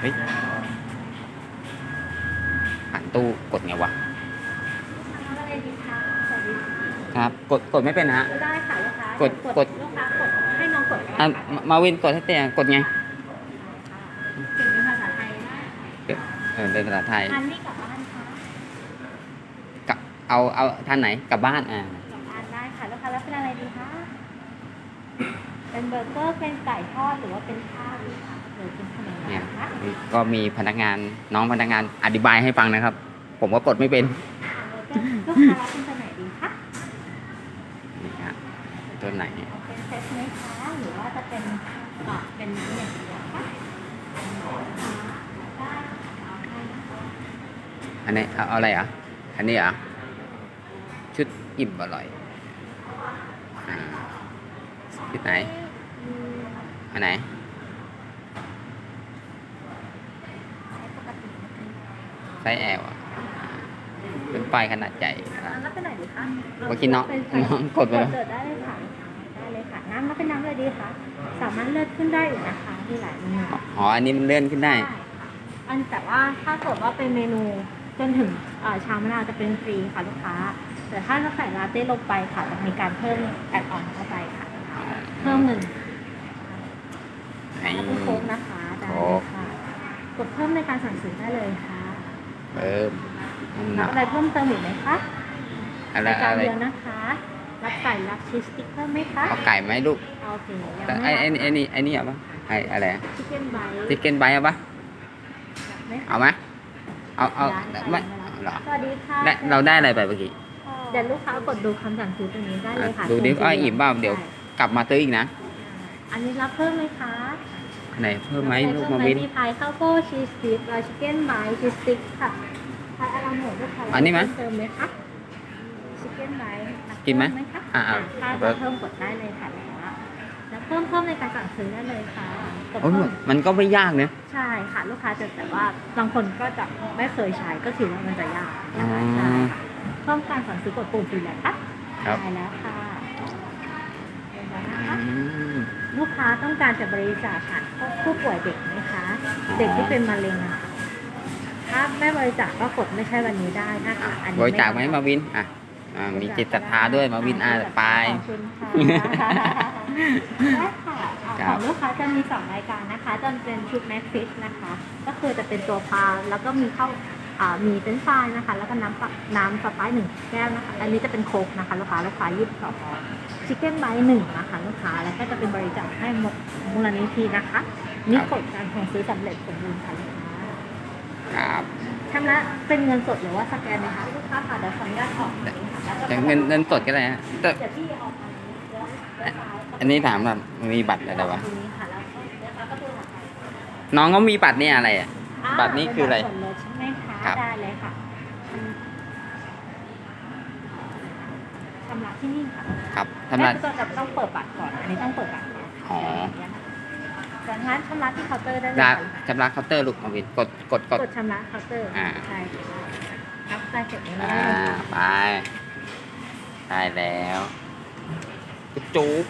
เฮ้ยผ่านตู้กดไงวะอะไรดีคะสวัสดีค่ะครับ กดกดไม่เป็นนะฮะ ได้ค่ะลูกค้ากดกกดดลูกค้ากดให้น้องกดก็อะได้ค่ะมามาวินกดให้เตียกดไงเก่งเป็นภาษาไทยได้เออเป็นภาษาไทยทานนี่กลับบ้านคะกับเอาเอาท่านไหนกลับบ้านอ่าก ลับบ้านได้ค่ะลูกค้าแล้วเป็นอะไรดีคะ เป็นเบอร์เกอร์ เป็นไก่ทอดหรือว่าเป็นข้าวดีคะหรือเป็นขนมเนี่ยนะคะก็มีพนักงานน้องพนักงานอธิบายให้ฟังนะครับ ผมก็กดไม่เป็นลูกค้ารับเป็นตัวไหนดีคะนี่ฮะตัวไหนเป็นเซตไหมคะหรือว่าจะเป็นอ่าเป็นน้ำอย่างเดียวคะได้เอาให้นะคะอันนี้เอาเอาอะไรอะ อันนี้เหรอะชุดอิ่มอร่อยอ่าชุดไหนอืม อันไหนปกตินะคะไซส์แอลอะเป็นป้ายขนาดใหญ่น้ำรับเป็นไหนดีคะเมื่อกี้น้องเป็นไฟน้องกดไปแล้วเปิดได้เลยค่ะได้เลยค่ะ น้ำรับเป็นน้ำเลยดีคะสามารถเลือกขึ้นได้อยู่นะคะมีหลายเมนูอ๋ออันนี้มันเลื่อนขึ้นได้ค่ะอันแต่ว่าถ้าเกิดว่าเป็นเมนูจนถึงเอ่อชามะนาวจะเป็นฟรีค่ะลูกค้า แต่ถ้าเราใส่ลาเต้ลงไปค่ะจะมีการเพิ่มแอดออนเข้าไปค่ะ เพิ่มหนึ่งไอ้ถ้าเป็นโค้กนะคะได้เลยค่ะกดเพิ่มในการสั่งซื้อได้เลยค่ะเพิ่มรับอะไรเพิ่มเติมอีกไหมคะอะไรรายการอะไรเดียวนะคะรับไก่รับชีสสติ๊กเพิ่มไหมคะเอาไก่ไหมลูกโอเคยังแต่ไม่ไอ้ไอ้นี่ไอ้นี่ไอ้นี่เอาปะไอ้อะไรชิคเก้นไบต์ชิคเก้นไบเอาปะไหมเอาไหมเอาเอาได้ไม่ค่ะเหรอสวัสดีค่ะได้เราได้อะไรไปเมื่อกี้เดี๋ยวลูกค้ากดดูคำสั่งซื้อตรงนี้ได้เลยค่ะอะดูดิตรงว่าอิ่มเปล่าเดี๋ยวใช่กลับมาซื้ออีกนะ อันนี้รับเพิ่มไหมคะไหนเพิ่มไหมลูกเพิ่มาวินมีพายข้าวโพดชีสสติ๊กและชิคเก้นไบต์ชีสสติ๊กค่ะพายอะไรหมดลูกค้าอันนี้ไหมเพิ่เติมไหมคะชิคเก้นไบต์รับกินไหมเพิ่คะอะอะถ้าจะเพิ่มกดได้เลยค่ะลูกค้าแล้วเพิ่มเพิ่มในการสั่งซื้อได้เลยค่ะกดโอ้ยเพิ่มมันก็ไม่ยากเนอะใช่ค่ะ ลูกค้าจะแต่ว่าบางคนก็จะไม่เคยใช้ก็คิดว่ามันจะยากอ๋อใช่ค่ะเพิ่มการสั่งซื้อกดปุ่มฟรีแล้วค่ะครับได้แล้วค่ะเรียบร้อยนะ อื คะ ม ลูก ค้าต้องการจะบริจาคผ่านผู้ป่วยเด็กไหมคะ เด็กที่เป็นมะเร็งอะค่ะถ้าไม่บริจาคก็กดไม่ใช่วันนี้ได้นะคะอันนี้บริจาคไหมมาวินอะอ่ามีจิตศรัทธาด้วยมาวินอ่าไป ขอบคุณค่ะได้ค่ะอ่าครัขบ องลูกค้าจะมีสองรายการนะคะจะเป็นชุดแม็กฟิชนะคะ ก็คือจะเป็นตัวพาแล้วก็มีข้าวอ่า มีเป็นไฟรายนะคะ แล้วก็น้ำปะน้ำสไปซ์หนึ่งแก้วนะคะ อันนี้จะเป็นโค้กนะคะลูกค้าลูกค้ายี่สิบสองชิคเก้นไบต์หนึ่งนะคะลูกค้า แล้วก็จะเป็นบริจาคให้มูลนิธินะคะนี่กดการสั่งซื้อสำเร็จสมบูรณ์ค่ะลูกค้าครับชำระเป็นเงินสดหรือว่าสแกนไหมคะลูกค้าค่ะเดี๋ยวขออนุญาตออกนี้ค่ะแล้วก็แต่เงินเงินสดก็ได้ฮะแต่เดี๋ยวพี่ออกมาเดี๋ยวเดี๋ยวซ้ายอันนี้ถามแบบมีบัตรอะไรวะตรงนี้ค่ะแล้วก็เดี๋ยวซ้ายก็ดูถัดไปน้องเขามีบัตรเนี่ยอะไรอะอ่าบัตรนี้คืออะไร คะครับ ได้เลยค่ะชำระที่นี่ค่ะครับทำไรแม่ก็จะต้องเปิดบัตรก่อน อันนี้ต้องเปิดบัตรก่อนอ๋อจากนั้นชำระที่เคาน์เตอร์ได้เลยได้ค่ะชำระเคาน์เตอร์ลูกมาวินกดกดกด กดชำระเคาน์เตอร์อ่า ใช่ค่ะรับได้เสร็จแล้วอ่าไปได้แล้ว จุ๊บ